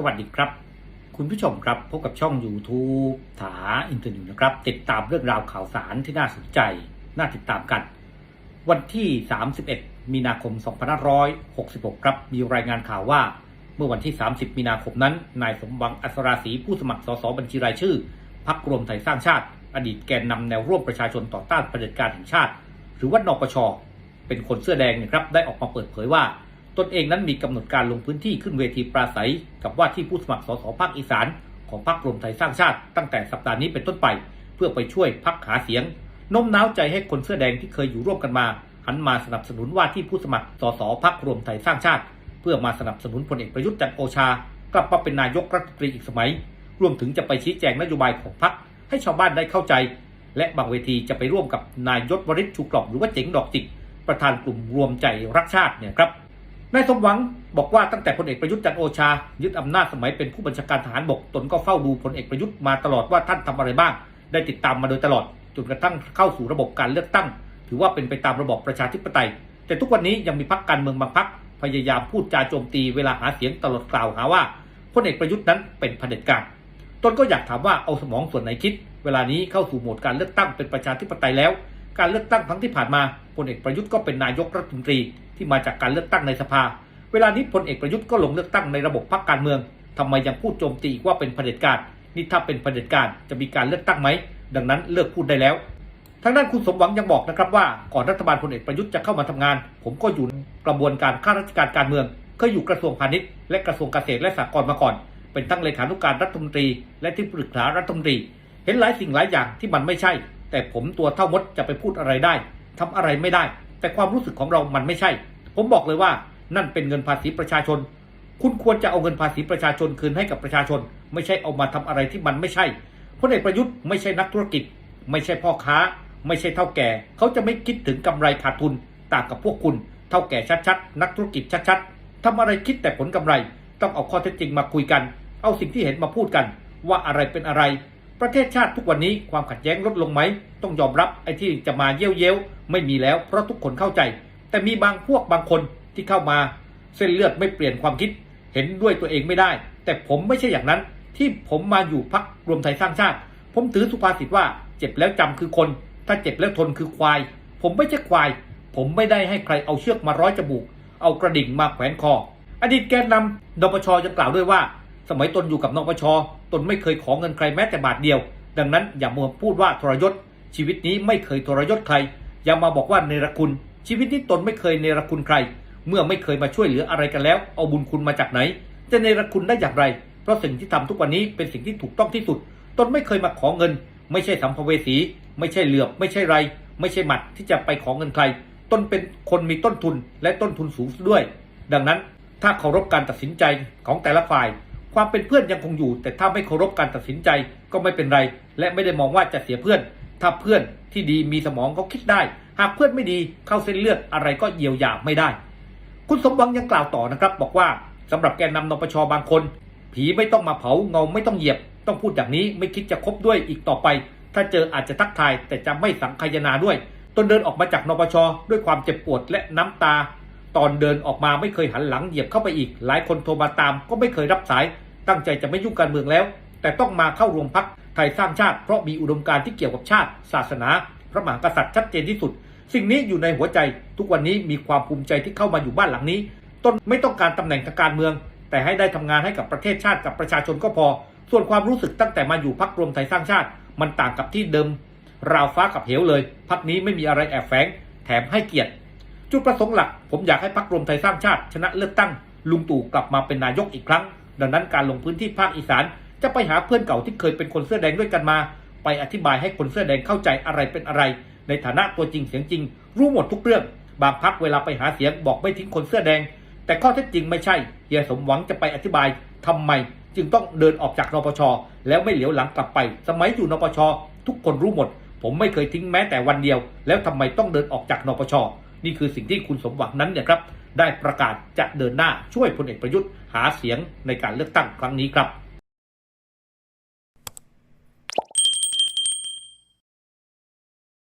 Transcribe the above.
สวัสดีครับ คุณผู้ชมครับพบกับช่อง YouTube ถาอินเทอร์เน็ตนะครับ ติดตามเรื่องราวข่าวสารที่น่าสนใจ น่าติดตามกัน วันที่ 31 มีนาคม 2566 ครับ มีรายงานข่าวว่า เมื่อวันที่ 30 มีนาคมนั้น นายสมหวังอัศราศีผู้สมัครสสบัญชีรายชื่อพักรวมไทยสร้างชาติ อดีตแกนนำแนวร่วมประชาชนต่อต้านเผด็จการแห่งชาติ หรือว่านปชเป็นคนเสื้อแดงนะครับได้ออกมาเปิดเผยว่า ตนเองนั้นมีกำหนดการลงพื้นที่ขึ้นเวทีปราศัย กับว่าที่ผู้สมัครสสภาคอีสาน ของพรรครวมไทยสร้างชาติ ตั้งแต่สัปดาห์นี้เป็นต้นไป เพื่อไปช่วยพักหาเสียงโน้มน้าวใจให้คนเสื้อแดงที่เคยอยู่ร่วมกันมา หันมาสนับสนุนว่าที่ผู้สมัครสสพักรวมไทยสร้างชาติ เพื่อมาสนับสนุนพลเอกประยุทธ์จันโอชา กลับมาเป็นนายกรัฐมนตรีอีกสมัย รวมถึงจะไปชี้แจงนโยบายของพรรคให้ชาวบ้านได้เข้าใจ และบางเวทีจะไปร่วมกับนายยศวริศชูกล่อมหรือว่าเจ๋งดอกจิกประธานกลุ่มรวมใจรักชาติเนี่ยครับ นายสมหวังบอกว่าตั้งแต่พลเอกประยุทธ์จันโอชา ยึดอำนาจสมัยเป็นผู้บัญชาการทหารบกตนก็เฝ้าดูพลเอกประยุทธ์มาตลอดว่าท่านทำอะไรบ้าง ได้ติดตามมาโดยตลอด จนกระทั่งเข้าสู่ระบบการเลือกตั้ง ถือว่าเป็นไปตามระบบประชาธิปไตย แต่ทุกวันนี้ยังมีพรรคการเมืองบางพรรคพยายามพูดจาโจมตีเวลาหาเสียงตลอดกล่าวหาว่าพลเอกประยุทธ์นั้นเป็นเผด็จการตนก็อยากถามว่าเอาสมองส่วนไหนคิด เวลานี้เข้าสู่โหมดการเลือกตั้งเป็นประชาธิปไตยแล้ว การเลือกตั้งครั้งที่ผ่านมาพลเอกประยุทธ์ก็เป็นนายกรัฐมนตรี ที่มาจากการเลือกตั้งในสภา เวลานี้พลเอกประยุทธ์ก็ลงเลือกตั้งในระบบพรรคการเมืองทำไมยังพูดโจมตีว่าเป็นเผด็จการนี่ถ้าเป็นเผด็จการจะมีการเลือกตั้งไหมดังนั้นเลิกพูดได้แล้วทางด้านคุณสมหวังยังบอกนะครับว่าก่อนรัฐบาลพลเอกประยุทธ์จะเข้ามาทำงาน ผมก็อยู่กระบวนการข้าราชการการเมือง เคยอยู่กระทรวงพาณิชย์และกระทรวงเกษตรและสหกรณ์มาก่อน เป็นทั้งเลขานุการรัฐมนตรี และที่ปรึกษารัฐมนตรี เห็นหลายสิ่งหลายอย่างที่มันไม่ใช่ แต่ผมตัวเท่ามดจะไปพูดอะไรได้ทำอะไรไม่ได้ แต่ความรู้สึกของเรามันไม่ใช่ ผมบอกเลยว่านั่นเป็นเงินภาษีประชาชน คุณควรจะเอาเงินภาษีประชาชนคืนให้กับประชาชน ไม่ใช่เอามาทำอะไรที่มันไม่ใช่พลเอกประยุทธ์ไม่ใช่นักธุรกิจ ไม่ใช่พ่อค้า ไม่ใช่เท่าแก่ เขาจะไม่คิดถึงกำไรขาดทุนต่างกับพวกคุณ เท่าแก่ชัดๆ นักธุรกิจชัดๆทำอะไรคิดแต่ผลกำไร ต้องเอาข้อเท็จจริงมาคุยกัน เอาสิ่งที่เห็นมาพูดกัน ว่าอะไรเป็นอะไร ประเทศชาติทุกวันนี้ความขัดแย้งลดลงไหม ต้องยอมรับไอ้ที่จะมาเย้ยวเย้ยวไม่มีแล้วเพราะทุกคนเข้าใจ แต่มีบางพวกบางคนที่เข้ามา เส้นเลือดไม่เปลี่ยนความคิด เห็นด้วยตัวเองไม่ได้ แต่ผมไม่ใช่อย่างนั้น ที่ผมมาอยู่พักรวมไทยสร้างชาติ ผมถือสุภาษิตว่าเจ็บแล้วจำคือคน ถ้าเจ็บแล้วทนคือควาย ผมไม่ใช่ควาย ผมไม่ได้ให้ใครเอาเชือกมาร้อยจมูก เอากระดิ่งมาแขวนคอ อดีตแกนนำนปชยังกล่าวด้วยว่า สมัยตนอยู่กับนปช ตนไม่เคยขอเงินใครแม้แต่บาทเดียว ดังนั้นอย่ามัวพูดว่าทรยศ ชีวิตนี้ไม่เคยทรยศใคร อย่ามาบอกว่าเนรคุณ ชีวิตนี้ตนไม่เคยเนรคุณใคร เมื่อไม่เคยมาช่วยเหลืออะไรกันแล้ว เอาบุญคุณมาจากไหน จะเนรคุณได้อย่างไร เพราะสิ่งที่ทำทุกวันนี้เป็นสิ่งที่ถูกต้องที่สุด ตนไม่เคยมาขอเงิน ไม่ใช่สัมภเวสี ไม่ใช่เหลือบ ไม่ใช่ไร ไม่ใช่หมัดที่จะไปขอเงินใคร ตนเป็นคนมีต้นทุนและต้นทุนสูงด้วย ดังนั้นถ้าเคารพการตัดสินใจของแต่ละฝ่าย ความเป็นเพื่อนยังคงอยู่ แต่ถ้าไม่เคารพการตัดสินใจก็ไม่เป็นไร และไม่ได้มองว่าจะเสียเพื่อน ถ้าเพื่อนที่ดีมีสมองเขาคิดได้ หากเพื่อนไม่ดีเข้าเส้นเลือดอะไรก็เยียวยาไม่ได้ คุณสมหวังยังกล่าวต่อนะครับ บอกว่าสำหรับแกนนำนปชบางคน ผีไม่ต้องมาเผาเงาไม่ต้องเหยียบ ต้องพูดอย่างนี้ไม่คิดจะคบด้วยอีกต่อไป ถ้าเจออาจจะทักทาย แต่จะไม่สังคายนาด้วยตนเดินออกมาจากนปชด้วยความเจ็บปวดและน้ำตา ตอนเดินออกมาไม่เคยหันหลังเหยียบเข้าไปอีก หลายคนโทรมาตามก็ไม่เคยรับสาย ตั้งใจจะไม่ยุ่งการเมืองแล้ว แต่ต้องมาเข้ารวมพักไทยสร้างชาติเพราะมีอุดมการณ์ที่เกี่ยวกับชาติ ศาสนา พระมหากษัตริย์ชัดเจนที่สุด สิ่งนี้อยู่ในหัวใจ ทุกวันนี้มีความภูมิใจที่เข้ามาอยู่บ้านหลังนี้ตนไม่ต้องการตำแหน่งทางการเมือง แต่ให้ได้ทำงานให้กับประเทศชาติกับประชาชนก็พอ ส่วนความรู้สึกตั้งแต่มาอยู่พักรวมไทยสร้างชาติ มันต่างกับที่เดิม ราวฟ้ากับเหวเลย พักนี้ไม่มีอะไรแอบแฝงแถมให้เกียรติ จุดประสงค์หลัก ผมอยากให้พักรวมไทยสร้างชาติ ชนะเลือกตั้ง ลุงตู่กลับมาเป็นนายกอีกครั้ง ดังนั้นการลงพื้นที่ภาคอีสาน จะไปหาเพื่อนเก่าที่เคยเป็นคนเสื้อแดงด้วยกันมา ไปอธิบายให้คนเสื้อแดงเข้าใจอะไรเป็นอะไร ในฐานะตัวจริงเสียงจริง รู้หมดทุกเรื่อง บางพักเวลาไปหาเสียงบอกไม่ทิ้งคนเสื้อแดง แต่ข้อเท็จจริงไม่ใช่เฮียสมหวังจะไปอธิบายทำไม จึงต้องเดินออกจากนปชแล้วไม่เหลียวหลังกลับไป สมัยอยู่นปชทุกคนรู้หมด ผมไม่เคยทิ้งแม้แต่วันเดียว แล้วทำไมต้องเดินออกจากนปชนี่คือสิ่งที่คุณสมหวังนั้นเนี่ยครับ ได้ประกาศจะเดินหน้าช่วยพลเอกประยุทธ์หาเสียงในการเลือกตั้งครั้งนี้ครับ